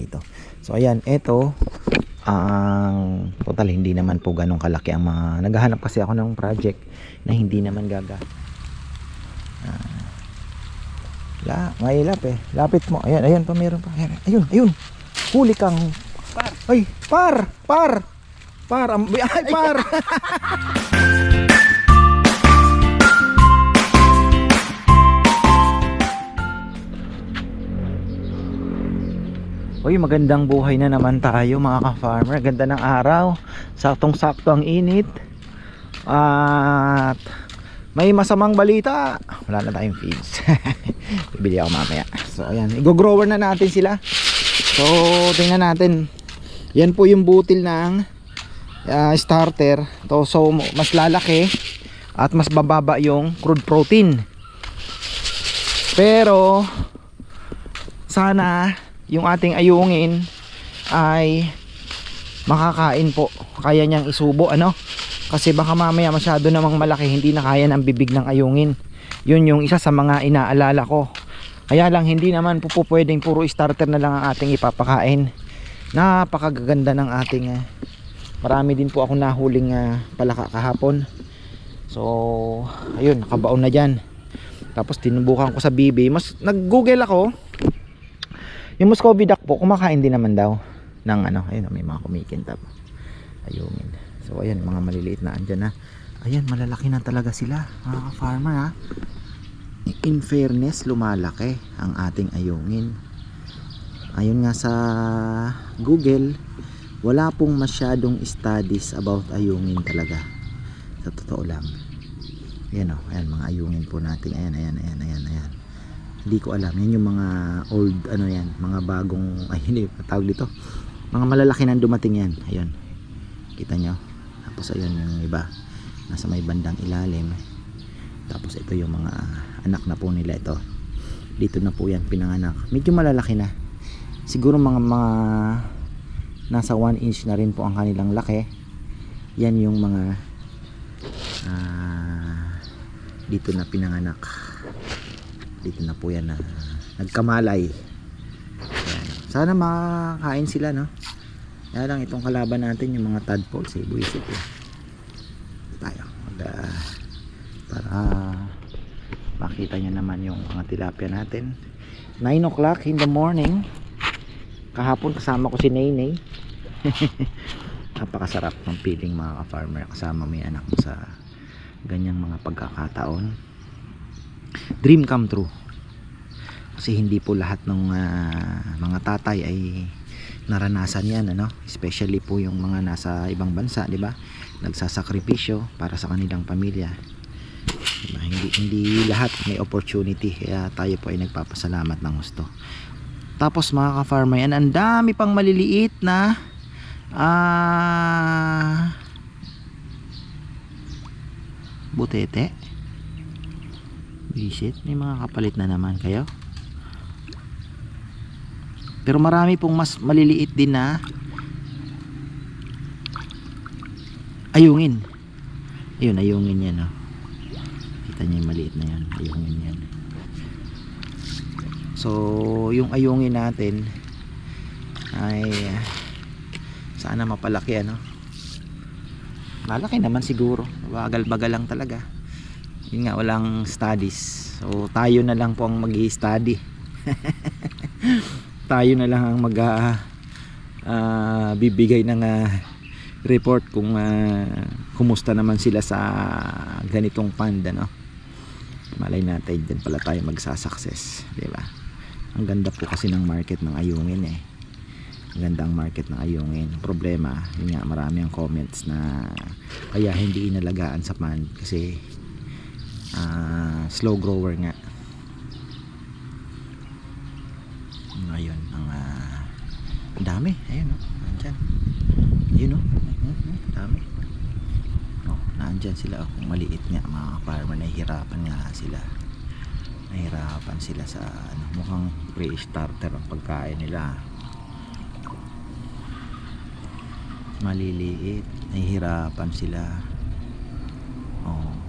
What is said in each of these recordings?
dito. So ayan, ito ang total hindi naman po ganun kalaki ang mga naghahanap kasi ako ng project na hindi naman gaga. Ah, la, mailap eh. Lapit mo. Ayan, ayan pa meron pa. Ayan, ayun, ayun. Huli kang par. Ay, par, par. Par, ay, par. Uy, magandang buhay na naman tayo mga ka-farmer. Ganda ng araw. Saktong-sakto ang init. At may masamang balita. Wala na tayong feeds. Bibili ako mamaya. So, ayan. Igo-grower na natin sila. So, tingnan natin. Yan po yung butil ng ah, starter. To, so, mas lalaki at mas bababa yung crude protein. Pero, sana yung ating ayungin ay makakain po. Kaya niyang isubo ano? Kasi baka mamaya masyado namang malaki hindi na kaya ng bibig ng ayungin. Yun yung isa sa mga inaalala ko. Kaya lang hindi naman po, po pwedeng puro starter na lang ang ating ipapakain. Napakaganda ng ating eh, marami din po ako nahuling uh, palaka kahapon. So ayun nakabaon na dyan. Tapos tinubukan ko sa bibi mas nag google ako yung Muscovy duck po, kumakain din naman daw ng ano, ayun may mga kumikintab. Ayungin. So ayan, mga maliliit na andyan na. Ayan, malalaki na talaga sila, mga farmer ha. In fairness, lumalaki ang ating ayungin. Ayun nga sa Google, wala pong masyadong studies about ayungin talaga. Sa totoo lang. Ayan o, ayan mga ayungin po natin. Ayan, ayan, ayan, ayan, ayan hindi ko alam. Yan yung mga old ano yan mga bagong ay hindi tawag dito. Mga malalaki nang dumating yan. Ayun. Kita nyo? Tapos ayun yung iba. Nasa may bandang ilalim. Tapos ito yung mga anak na po nila. Ito. Dito na po yan pinanganak. Medyo malalaki na. Siguro mga mga nasa 1 inch na rin po ang kanilang laki. Yan yung mga ah, dito na pinanganak dito na po yan na nagkamalay. Sana makakain sila no? Kaya lang itong kalaban natin yung mga tadpoles eh buwisit eh tayo. Mag ah, para makita nyo naman yung mga tilapia natin. 9 o'clock in the morning. Kahapon kasama ko si Naynay napakasarap ng feeling mga ka-farmer. Kasama yung anak mo sa ganyang mga pagkakataon dream come true. Kasi hindi po lahat ng ah, mga tatay ay naranasan yan ano? Especially po yung mga nasa ibang bansa di ba? Nagsasakripisyo para sa kanilang pamilya. Diba? hindi hindi lahat may opportunity kaya tayo po ay nagpapasalamat ng gusto. Tapos mga ka-farmer yan ang dami pang maliliit na ah butete Visit, may mga kapalit na naman kayo. Pero marami pong mas maliliit din na ayungin. Ayun, ayungin yan. Oh. Kita niyo yung maliit na yan. Ayungin yan. So, yung ayungin natin ay sana mapalaki ano. Malaki naman siguro. Bagal-bagal lang talaga yun nga walang studies. So tayo na lang po ang mag study tayo na lang ang mag ah, ah, bibigay ng ah, report kung ah, kumusta naman sila sa ganitong pond ano. Malay natin dyan pala tayo magsasucess di ba? Ang ganda po kasi ng market ng ayungin eh. Ang ganda ang market ng ayungin. Problema yun nga marami ang comments na kaya hindi inalagaan sa pond kasi ah, slow grower nga. Ngayon ang ang dami. Ayun o nandyan. Yun o dami. Oh, nandyan sila oh, maliit nga mga farmer nahihirapan nga sila. Nahihirapan sila sa ano, mukhang pre-starter ang pagkain nila. Maliliit nahihirapan sila. Oh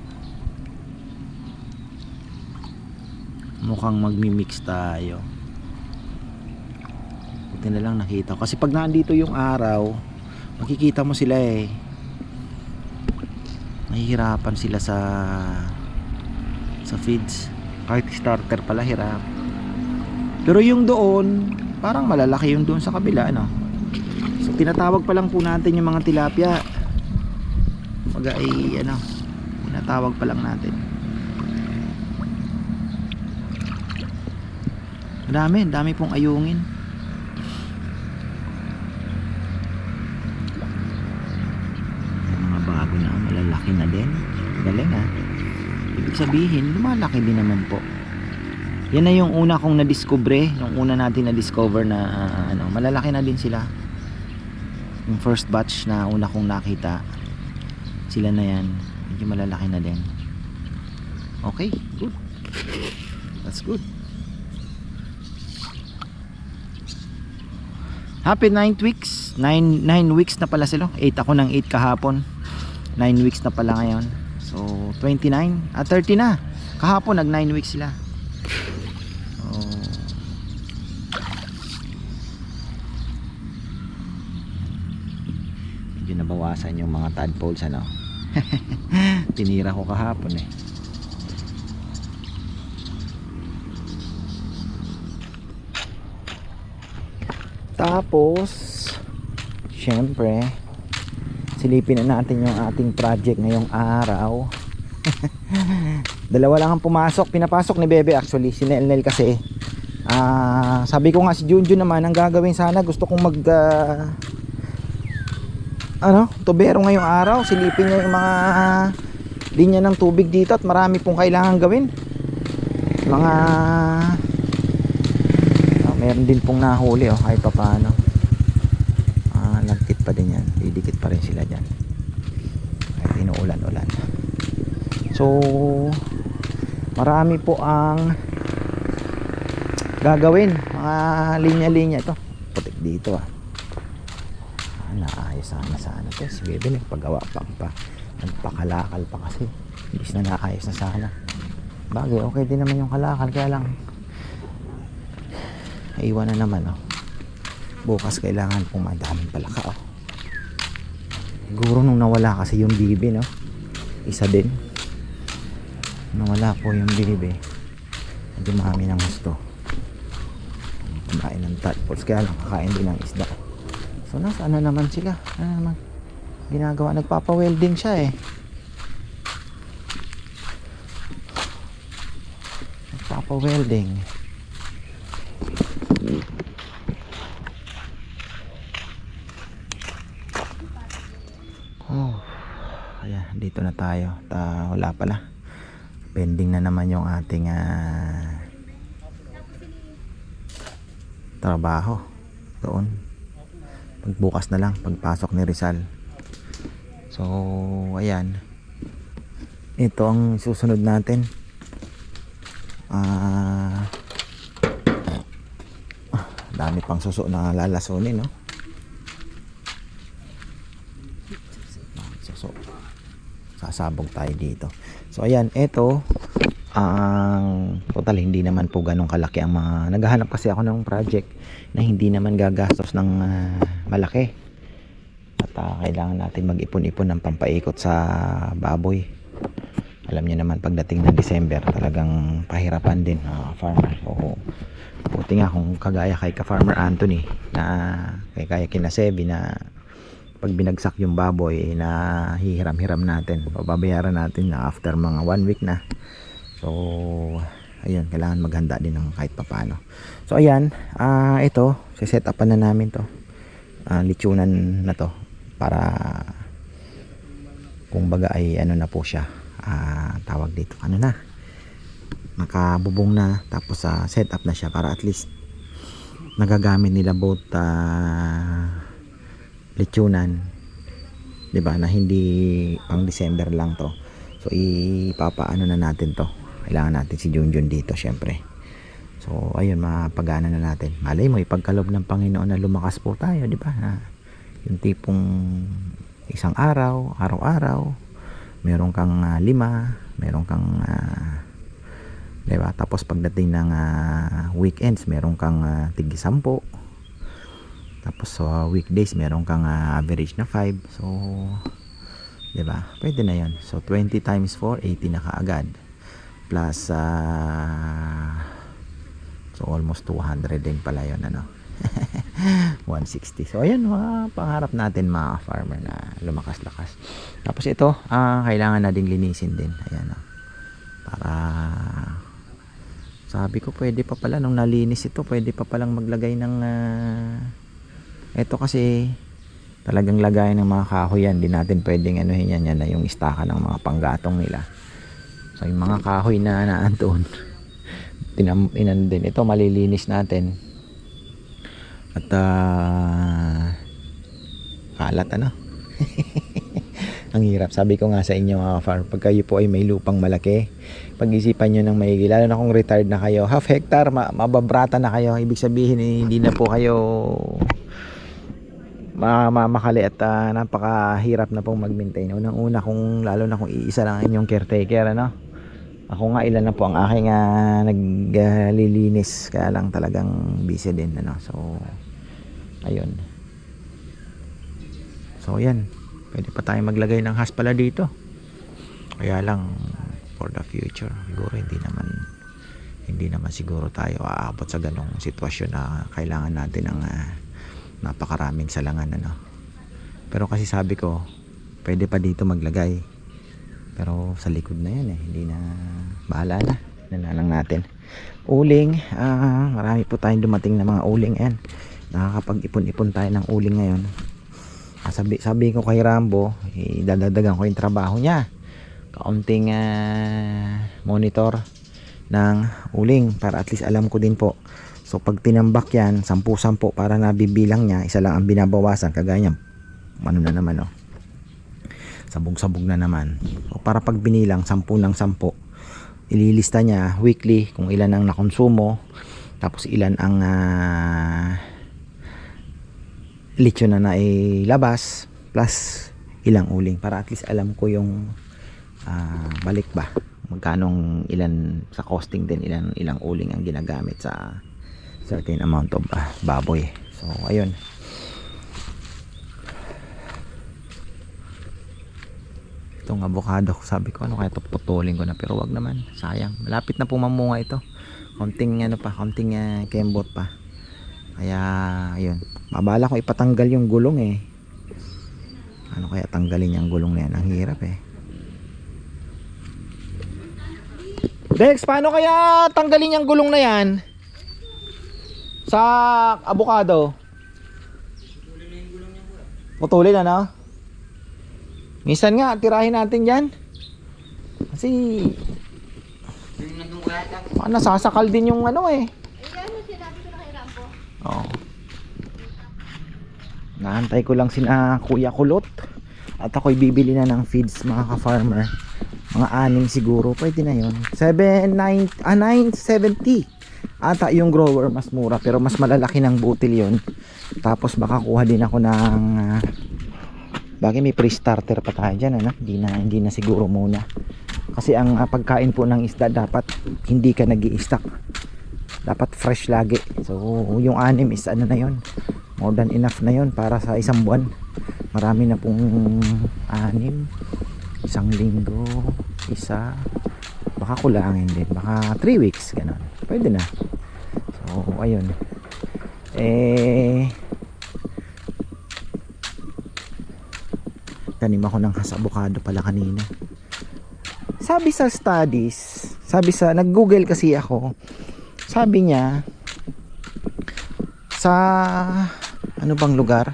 mukhang magmi-mix tayo. Buti na lang nakita ko. Kasi pag nandito yung araw makikita mo sila eh. Nahihirapan sila sa sa feeds. Kahit starter pala hirap. Pero yung doon parang malalaki yung doon sa kabila ano? So tinatawag pa lang po natin yung mga tilapia. Mag ay ano tinatawag pa lang natin Dami, dami pong ayungin. Yung mga bago na, malalaki na din. Galing ha. Ibig sabihin, lumalaki din naman po. Yan na yung una kong na-discover, yung una natin na-discover na ah, ano, malalaki na din sila. Yung first batch na una kong nakita, sila na yan. Medyo malalaki na din. Okay, good. That's good. Happy 9 weeks. 9 9 weeks na pala sila. 8 ako ng 8 kahapon. 9 weeks na pala ngayon. So 29 ah 30 na. Kahapon nag 9 weeks sila. So, medyo nabawasan yung mga tadpoles ano. Tinira ko kahapon eh. Tapos, syempre, silipin na natin yung ating project ngayong araw. Dalawa lang ang pumasok, pinapasok ni Bebe actually, si Nelnel kasi. Ah, sabi ko nga si Junjun naman ang gagawin sana, gusto kong mag ah, ano, tubero ngayong araw, silipin niya yung mga linya ng tubig dito at marami pong kailangan gawin. Mga meron din pong nahuli oh, kahit pa paano. Ah, nagkit pa din yan. Didikit pa rin sila dyan. Kahit inuulan-ulan. So, marami po ang gagawin. Mga linya-linya ito. Putik dito ah. naayos sana sana to. Si Bebe nagpagawa pa pa. Nagpakalakal pa kasi. Hindi na naayos na sana. Bagay, okay din naman yung kalakal. Kaya lang, Iwan na naman oh. Bukas kailangan pong madaming palaka oh. Siguro nung nawala kasi yung bibi no. Isa din. Nawala po yung bibi. Dumami ng gusto. Kumain ng tadpoles kaya lang kakain din ng isda. So nasaan na naman sila? Ano naman? Ginagawa nagpapa-welding siya eh. Nagpapa-welding. Oh, ayan, dito na tayo. Ta, wala pala. Pending na naman yung ating ah, trabaho doon. Pagbukas na lang, pagpasok ni Rizal. So, ayan. Ito ang susunod natin. Ah, ah, dami pang suso na lalasunin, no? So, sasabog tayo dito. So, ayan, ito, ang total, hindi naman po ganun kalaki ang mga, naghahanap kasi ako ng project na hindi naman gagastos ng ah, malaki. At ah, kailangan natin mag-ipon-ipon ng pampaikot sa baboy. Alam niyo naman pagdating ng December, talagang pahirapan din ah, farmer. So, buti nga kung kagaya kay ka Farmer Anthony na kay kaya kina Sebi na pag binagsak yung baboy eh, na hihiram-hiram natin. O babayaran natin na after mga one week na. So ayun kailangan maghanda din ng kahit papano. So ayan ah ito set up na namin to. Ah, litsunan na to para kung baga ay ano na po siya ah, tawag dito ano na nakabubong na tapos sa set up na siya para at least nagagamit nila both ah, lechonan 'di ba na hindi pang December lang to. So ipapaano na natin to. Kailangan natin si Junjun dito syempre. So ayun mapagana na natin. Malay mo ipagkalob ng Panginoon na lumakas po tayo 'di ba yung tipong isang araw araw-araw meron kang ah, lima meron kang ah, 'di ba tapos pagdating ng ah, weekends meron kang uh, tig 10 Tapos sa weekdays meron kang ah, average na 5. So 'di ba? Pwede na 'yon. So 20 times 4, 80 na kaagad. Plus ah, so almost 200 din pala 'yon ano. 160. So ayan mga pangarap natin mga farmer na lumakas-lakas. Tapos ito, ah, kailangan na ding linisin din. Ayan oh. Para sabi ko pwede pa pala nung nalinis ito, pwede pa palang maglagay ng ah, ito kasi talagang lagayan ng mga kahoy yan. Di natin pwedeng anuhin yan. Yan na yung istaka ng mga panggatong nila. So yung mga kahoy na naandoon, tinam, inan din. Ito malilinis natin. At ah, kalat ano. Ang hirap. Sabi ko nga sa inyo mga farm, pag kayo po ay may lupang malaki, pag-isipan nyo ng maigi. Lalo na kung retired na kayo, half hectare, ma- mababrata na kayo. Ibig sabihin, eh, hindi na po kayo ma ma- makali at ah, napakahirap na pong mag-maintain. Unang-una kung lalo na kung iisa lang ang inyong caretaker, ano? Ako nga ilan na po ang aking uh, naglilinis kaya lang talagang busy din ano. So ayun. So yan. Pwede pa tayong maglagay ng has pala dito. Kaya lang for the future siguro hindi naman hindi naman siguro tayo aabot sa ganong sitwasyon na kailangan natin ng ah, napakaraming salangan ano. Pero kasi sabi ko, pwede pa dito maglagay. Pero sa likod na yan eh, hindi na bahala na. Na lang natin. Uling, ah, marami po tayong dumating na mga uling yan. Nakakapag-ipon-ipon tayo ng uling ngayon. Ah, sabi, sabi ko kay Rambo, idadadagan ko yung trabaho niya. Kaunting ah, monitor ng uling para at least alam ko din po. So pag tinambak yan, 10-10 para nabibilang niya, isa lang ang binabawasan, kagaya niya, ano na naman oh. Sabog-sabog na naman. O para pag binilang, 10 ng 10, ililista niya weekly kung ilan ang nakonsumo, tapos ilan ang ah, lechon na nailabas, plus ilang uling para at least alam ko yung ah, balik ba magkanong ilan sa costing din ilan ilang uling ang ginagamit sa certain amount of ah, baboy. So ayun. Itong avocado sabi ko ano kaya to putulin ko na pero wag naman. Sayang. Malapit na pumamunga ito. Konting ano pa konting uh, kembot pa. Kaya ayun. Mabala ko ipatanggal yung gulong eh. Ano kaya tanggalin yung gulong na yan? Ang hirap eh. Dex, paano kaya tanggalin yung gulong na yan? Sa avocado? Putulin ano? Minsan nga, tirahin natin yan. Kasi, baka nasasakal din yung ano eh. Na. Oo. Naantay ko lang sina Kuya Kulot. At ako'y bibili na ng feeds mga ka-farmer. Mga anim siguro. Pwede na yon 7, 9, ah 970. Ata yung grower mas mura pero mas malalaki ng butil yon Tapos baka kuha din ako ng ah, bagay may pre-starter pa tayo dyan ano? Hindi na, hindi na siguro muna. Kasi ang ah, pagkain po ng isda dapat hindi ka nag stock dapat fresh lagi. So yung anim is ano na yon more than enough na yon para sa isang buwan marami na pong anim isang linggo isa. Baka kulangin din. Baka 3 weeks ganun pwede na. So ayun. Eh tanim ako ng has avocado pala kanina. Sabi sa studies sabi sa nag google kasi ako sabi niya sa ano bang lugar?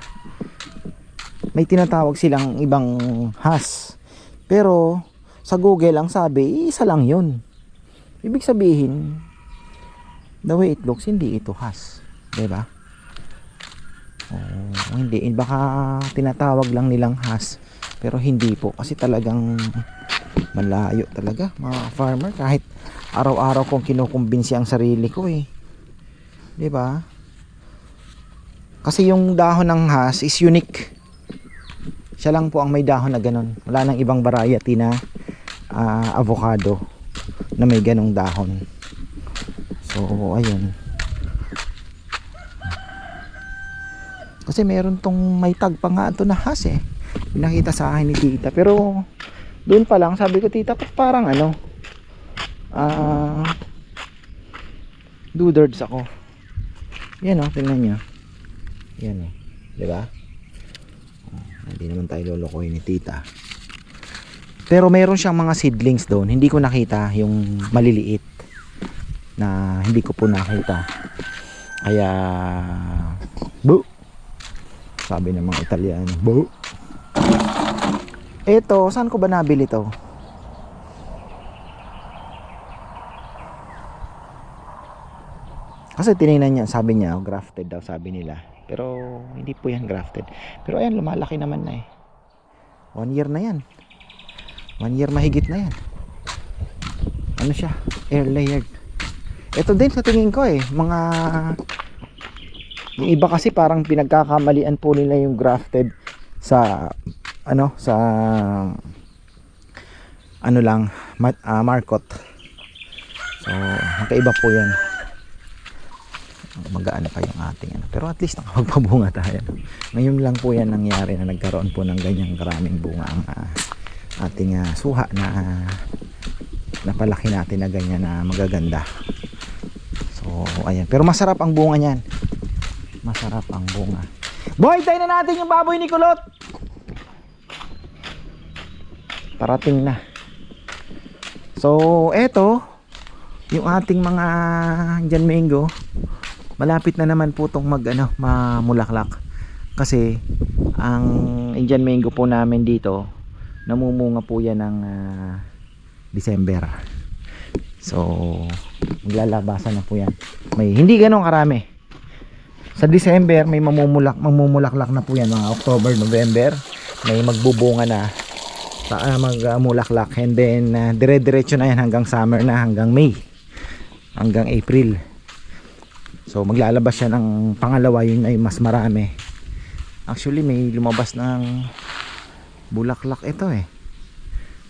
May tinatawag silang ibang has pero sa google ang sabi isa lang yun. Ibig sabihin the way it looks hindi ito has. Diba? Oh, hindi. Baka tinatawag lang nilang has pero hindi po. Kasi talagang malayo talaga mga farmer. Kahit araw-araw kong kinukumbinsi ang sarili ko eh. 'di ba kasi yung dahon ng has is unique siya lang po ang may dahon na ganun wala nang ibang variety na ah, avocado na may ganong dahon so ayun Kasi meron tong may tag pa nga ito na has eh. Pinakita sa akin ni tita. Pero doon pa lang sabi ko tita parang ano ah dudards ako. Yan oh, tingnan nyo. Yan ba? Oh, Hindi naman tayo lolokohin ni tita. Pero meron siyang mga seedlings doon. Hindi ko nakita yung maliliit na hindi ko po nakita. Kaya bu sabi ng mga Italiano, bu Ito, saan ko ba nabili to? Kasi tinignan niya, sabi niya, oh, grafted daw, sabi nila. Pero hindi po yan grafted. Pero ayan, lumalaki naman na eh. One year na yan. One year mahigit na yan. Ano siya? Air layered. Ito din sa tingin ko eh. Mga... Yung iba kasi parang pinagkakamalian po nila yung grafted sa ano sa ano lang mat, ah, markot so magkaiba po yan magaano pa yung ating ano. Pero at least nakapagpabunga tayo ngayon lang po yan nangyari na nagkaroon po ng ganyang karaming bunga ang ah, ating ah, suha na ah, napalaki natin na ganyan na magaganda. So ayan. Pero masarap ang bunga niyan. Masarap ang bunga. Boy tayo na natin yung baboy ni Kulot! Parating na. So eto yung ating mga Jan Mango malapit na naman po itong mag ano, mamulaklak. Kasi ang Indian mango po namin dito namumunga po yan ng ah, December. So maglalabasan na po yan. May hindi ganun karami. Sa December may mamumulak mamumulaklak na po yan mga October, November. May magbubunga na sa uh, magmulaklak. And then ah, dire-diretso na yan hanggang summer na hanggang May. Hanggang April So maglalabas siya ng pangalawa yun ay mas marami. Actually may lumabas ng bulaklak ito eh.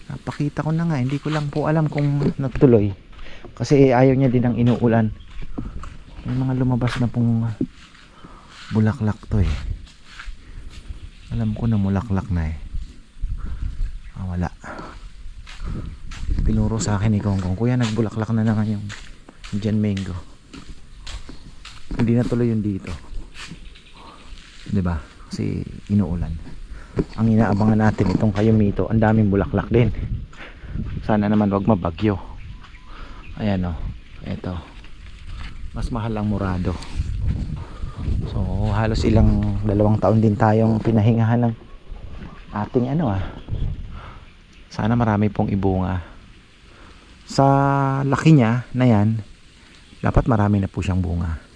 Napakita ko na nga, hindi ko lang po alam kung natuloy. Kasi ayaw niya din ng inuulan. May mga lumabas na pong bulaklak to eh. Alam ko na mulaklak na eh. Ah, wala. Tinuro sa akin ni Kong Kong, Kuya nagbulaklak na naman yung Indian mango hindi na tuloy yung dito. 'di ba kasi inuulan. Ang inaabangan natin itong kayumito ang daming bulaklak din. Sana naman wag mabagyo. Ayan o eto. Mas mahal ang murado. So halos ilang dalawang taon din tayong pinahingahan ng ating ano ah. Sana marami pong ibunga. Sa laki niya na yan dapat marami na po siyang bunga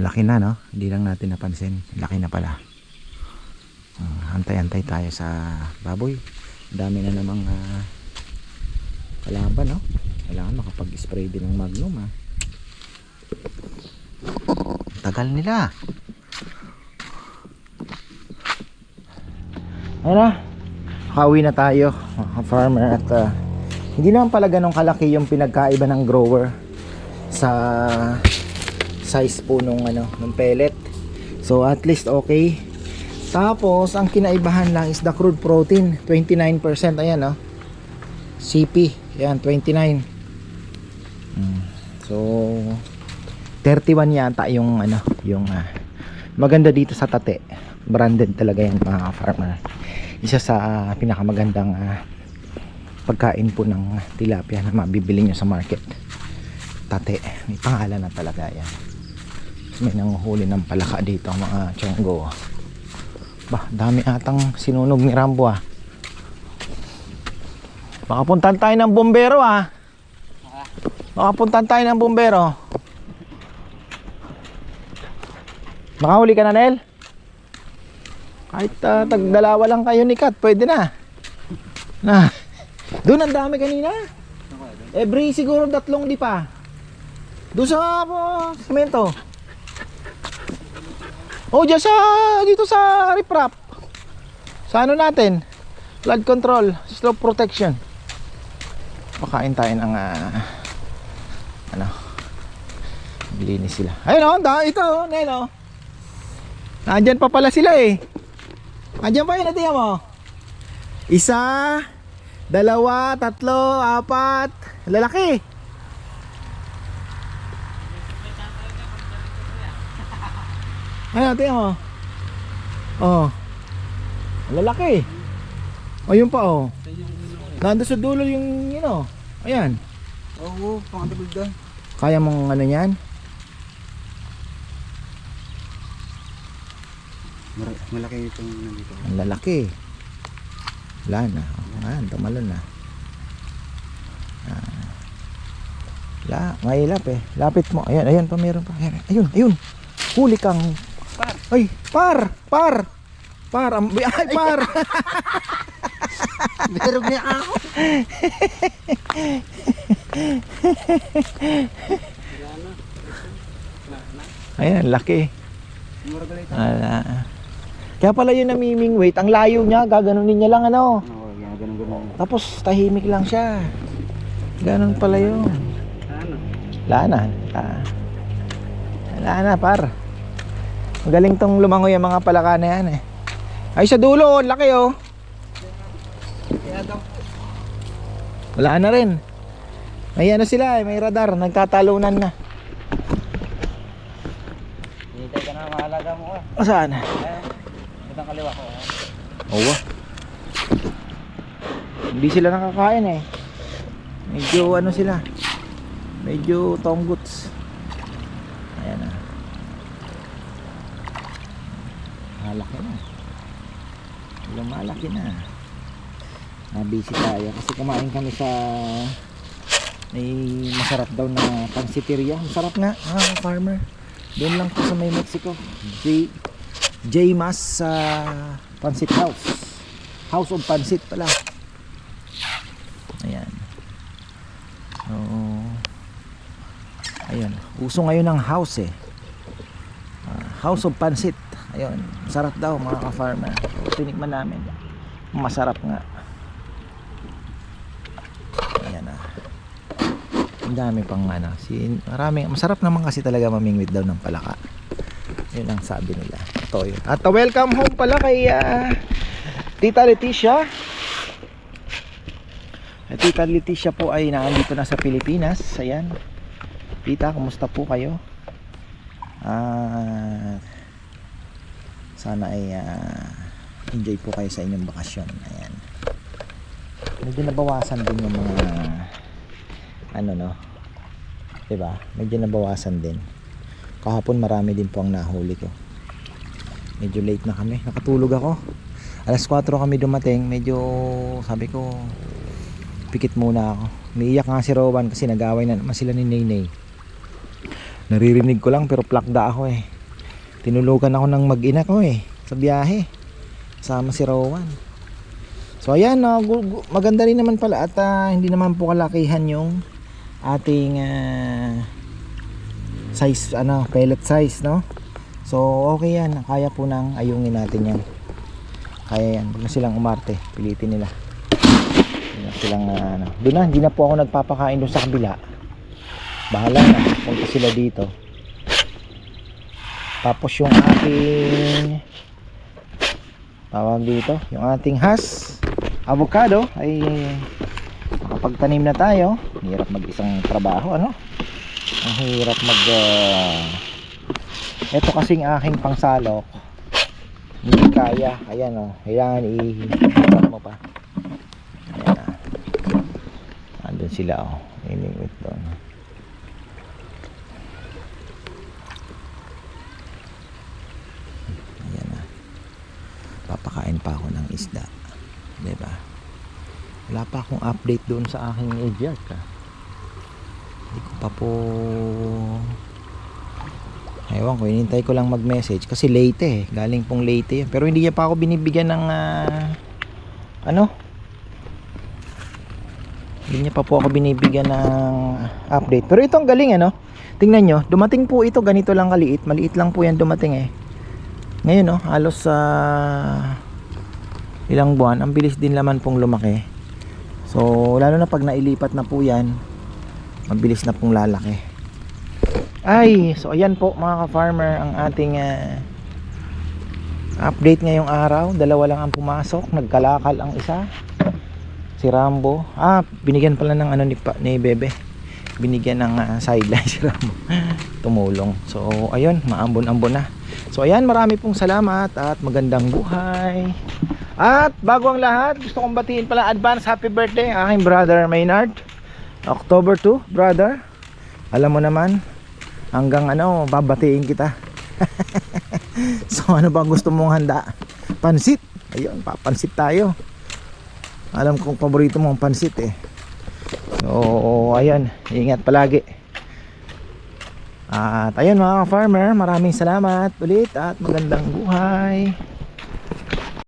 laki na no? Hindi lang natin napansin. Laki na pala. Uh, antay-antay tayo sa baboy. Dami na namang uh, kalaban no? Kailangan makapag-spray din ng magnum ha tagal nila. Ayun na Kauwi na tayo mga farmer at uh, hindi naman pala ganun kalaki yung pinagkaiba ng grower sa size po nung ano nung pellet. So at least okay. Tapos ang kinaibahan lang is the crude protein 29% ayan oh CP yan 29 Hmm. so 31 yata yung ano yung ah, maganda dito sa tate. Branded talaga yan mga farmer. Isa sa ah, pinakamagandang ah, pagkain po ng tilapia na mabibili nyo sa market. Tate. May pangalan na talaga yan may nanguhuli ng palaka dito mga tiyonggo bah dami atang sinunog ni Rambo ah. Baka puntan tayo ng bombero ah. Baka puntan tayo ng bombero. Makahuli ka na Nel? Kahit uh, tagdalawa lang kayo ni Kat pwede na. Na doon ang dami kanina. Every siguro tatlong di pa. Doon sa uh, semento Oh, dyan sa, dito sa riprap. Sa ano natin? Flood control, slope protection. Pakain tayo ng, ah, ano, bilinis sila. Ayun oh, da, ito, oh, Nel, oh. Andyan pa pala sila eh. Andyan pa yun, natin mo. Isa, dalawa, tatlo, apat. Lalaki. Ano natin mo? Oh. Lalaki. Oh, yun pa oh. Nandun sa dulo yung, yun oh. Ayan. Oo, pangatagod doon. Kaya mong ano yan? Malaki itong nandito. Ang lalaki. Wala na. Ayan, tumalon na. Ah. La, mailap eh. Lapit mo. Ayan, ayan pa meron pa. Ayan, ayun, ayun. Huli kang. Ay, par, par. Par, am- ay, par. Meron niya ako. Ayan, laki. Ala. Kaya pala yun namiming wait. Ang layo niya, gaganunin niya lang ano. Ganun ganun. Tapos tahimik lang siya. Ganon pala yun. Ano? Wala na. Ah. Par. Magaling tong lumangoy ang mga palaka na yan eh. Ay, sa dulo, oh, laki oh. Wala na rin. May ano sila eh, may radar. Nagtatalunan na. Hintay ka na mahalaga mo ah. O saan? Eh, itang kaliwa ko. ah. Oo. Hindi sila nakakain eh. Medyo ano sila. Medyo tongguts. Ayan na. Malaki na. Lumalaki na. Nabisi tayo kasi kumain kami sa may masarap daw na pansiteria. Masarap nga, ah, farmer. Doon lang po sa may Mexico. J J Mas sa Pansit House. House of Pansit pala. Ayan. Oo. Ayun. Uso ngayon ng house eh. Ah, house of Pansit. Ayun. Sarap daw mga ka-farmer. Tinikman namin. Masarap nga. Ayan ah. Ang dami pang ano. Si, maraming, masarap naman kasi talaga mamingwit daw ng palaka. Yun ang sabi nila. Ito yun. At uh, welcome home pala kay ah, Tita Leticia. Eh, Tita Leticia po ay nandito na sa Pilipinas. Ayan. Tita, kumusta po kayo? Ah, sana ay ah, enjoy po kayo sa inyong bakasyon. Ayan. Medyo nabawasan din yung mga ano no. 'Di ba? Medyo nabawasan din. Kahapon marami din po ang nahuli ko. Medyo late na kami. Nakatulog ako. Alas 4 kami dumating. Medyo sabi ko pikit muna ako. Umiiyak nga si Rowan kasi nag-away na naman sila ni Naynay. Naririnig ko lang pero plakda ako eh. Tinulugan ako ng mag-ina ko eh sa biyahe. Sama si Rowan. So ayan, gu- maganda rin naman pala at ah, hindi naman po kalakihan yung ating ah, size ano, pellet size, no? So okay yan, kaya po nang ayungin natin yan. Kaya yan, huwag silang umarte, pilitin nila. Huwag silang ah, ano. Doon na, hindi na po ako nagpapakain doon sa kabila. Bahala na, punta sila dito. Tapos yung ating tawag dito, yung ating has avocado ay makapagtanim na tayo. Hirap mag-isang trabaho, ano? Ang hirap mag ah, ito kasing aking pangsalok. Hindi kaya. Ayan oh. Kailangan i-cut mo pa. Ayan ah. Andun sila oh. Iningwit doon. Papakain pa ako ng isda. ba? Wala pa akong update doon sa aking edge ah. Hindi ko pa po Ewan ko, hinintay ko lang mag-message kasi late eh. Galing pong late eh. Pero hindi niya pa ako binibigyan ng ah, ano? Hindi niya pa po ako binibigyan ng update. Pero ito ang galing ano? Tingnan nyo, dumating po ito ganito lang kaliit. Maliit lang po yan dumating eh. Ngayon no, halos sa ilang buwan, ang bilis din naman pong lumaki. So, lalo na pag nailipat na po yan, mabilis na pong lalaki. Ay, so ayan po mga ka-farmer ang ating ah, Update ngayong araw, dalawa lang ang pumasok, nagkalakal ang isa. Si Rambo. Ah, binigyan pala ng ano ni, pa, ni Bebe. Binigyan ng ah, sideline si Rambo. Tumulong. So, ayun, maambon-ambon na. So, ayan, marami pong salamat at magandang buhay. At bago ang lahat, gusto kong batiin pala advance happy birthday aking brother Maynard. October 2, brother. Alam mo naman, hanggang ano, babatiin kita. so ano ba gusto mong handa? Pansit. Ayun, papansit tayo. Alam kong paborito mong pansit eh. So, ayun, ingat palagi. At ayun mga farmer, maraming salamat ulit at magandang buhay.